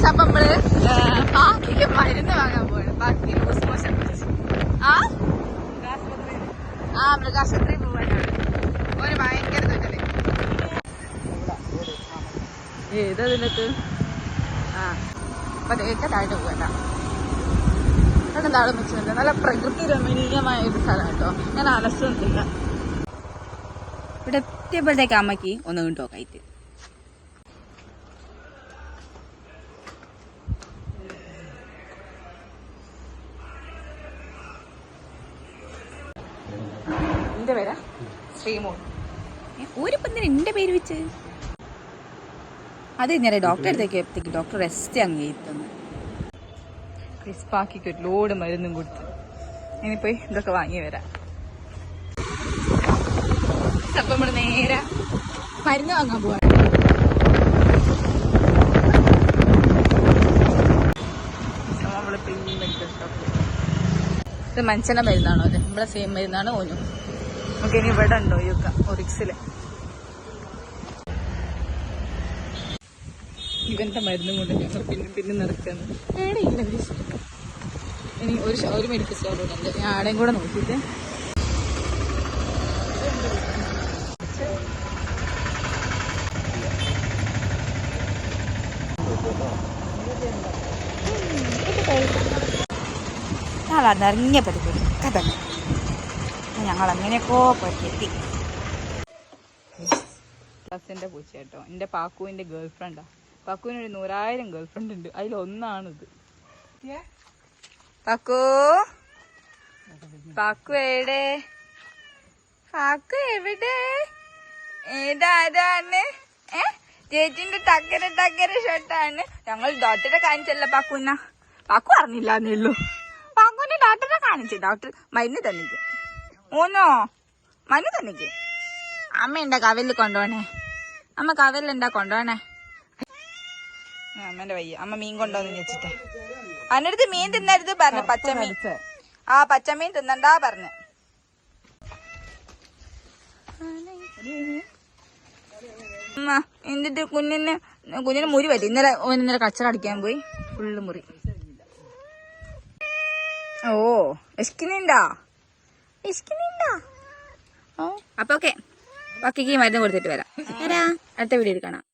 Guys അപ്പൊ നമ്മൾ ബാക്കിക്ക് മരുന്ന് വാങ്ങാൻ പോവാണ്. ബാക്കി ലൂസ് മോഷൻ പിടിച്ച് ആ? ആ മൃഗാശുപത്രി പോവാനാണ് ഒരു ഭയങ്കര തുന്നൽ ഏതാ ഇതിനകത്ത് ആ. അപ്പൊ തേക്കത്തായിട്ട് പോകണ്ട വെച്ചിട്ടുണ്ട് നല്ല പ്രകൃതി രമണീയമായ ഒരു സ്ഥലം കേട്ടോ ഞാൻ അലസൊന്നുമില്ല. ഇവിടെ എത്തിയപ്പോഴത്തേക്ക് അമ്മയ്ക്ക് ഒന്നും കിട്ടോ എന്റെ പേരാ ശ്രീമോൾ. ഒരു തന്നെ എന്റെ പേര് വെച്ച്? അത് ഞാൻ ഡോക്ടറെ അടുത്തേക്ക് എത്തിക്ക്. ഡോക്ടർ റെസ്റ്റ് അങ്ങ് എത്തുന്നു ക്രിസ്പാക്കിക്ക് ഒരു ലോഡ് മരുന്നും കൊടുത്തു. ഇനി പോയി ഇതൊക്കെ വാങ്ങി വരാം. അപ്പൊ നമ്മൾ നേരെ മരുന്ന് വാങ്ങാൻ പോവാ. ഇത് മനുഷ്യന്റെ മരുന്നാണോ? അത് നമ്മളെ സെയിം മരുന്നാണ് ഓനും? നമുക്ക് ഇനി ഇവിടെ ഉണ്ടോ യുക്ക ഒറിക്സിൽ? ഇവന്റെ മരുന്നും കൊണ്ട് ഞങ്ങൾ പിന്നെ പിന്നെ നടക്കുന്നു എവിടെയില്ല ഇനി ഒരു ഒരു മെഡിക്കൽ സ്റ്റോർ കൂടെ ഉണ്ട്. ഞാൻ ആടെയും കൂടെ നോക്കിയിട്ട്. ഞങ്ങൾ പരിപാടി. കഥ ഞങ്ങൾ അങ്ങനെയൊക്കെ പറ്റി ക്ലാസിന്റെ പൂച്ച കേട്ടോ എന്റെ പാക്കുവിന്റെ ഗേൾ ഫ്രണ്ടാ പാക്കുവിന് ഒരു നൂറായിരം ഗേൾ ഫ്രണ്ട് ഉണ്ട്. അതിലൊന്നാണിത്. പാക്കു? പാക്കു എവിടെ? പാക്കു എവിടെ? ഏതാരാണ് ഏ? ചേച്ചിന്റെ ടക്കര ടക്കര ഷർട്ടാണ്. ഞങ്ങൾ ഡോക്ടറെ കാണിച്ചല്ല പാക്കുന്ന പാക്കു അറിഞ്ഞില്ലാന്നേ ഉള്ളൂ. പാക്കുവിന്റെ ഡോക്ടറെ കാണിച്ചു. ഡോക്ടർ മരുന്ന് തന്നിക്ക് ഊന്നോ മനു തന്നിക്ക്? അമ്മ ഉണ്ടാ കവലിൽ കൊണ്ടുപോണേ അമ്മ കവലുണ്ടാ കൊണ്ടുപോണേ അമ്മന്റെ വയ്യ. അമ്മ മീൻ കൊണ്ടുവന്ന് വെച്ചിട്ട്. അന്നടുത്ത് മീൻ തിന്നരുത് പറഞ്ഞു പച്ചമീൻ. ആ പച്ചമീൻ തിന്നണ്ടാ പറഞ്ഞു. അമ്മ എന്നിട്ട് കുഞ്ഞിന് കുഞ്ഞിന് മുറി പറ്റി. ഇന്നലെ ഇന്നലെ കച്ചറ അടിക്കാൻ പോയി. ഫുള്ള് മുറി. ഓ ഓ അപ്പൊ ഓക്കെ. ബാക്കിക്ക് മരുന്ന് കൊടുത്തിട്ട് വരാം. വരാ. അടുത്ത വീഡിയോ കാണാം.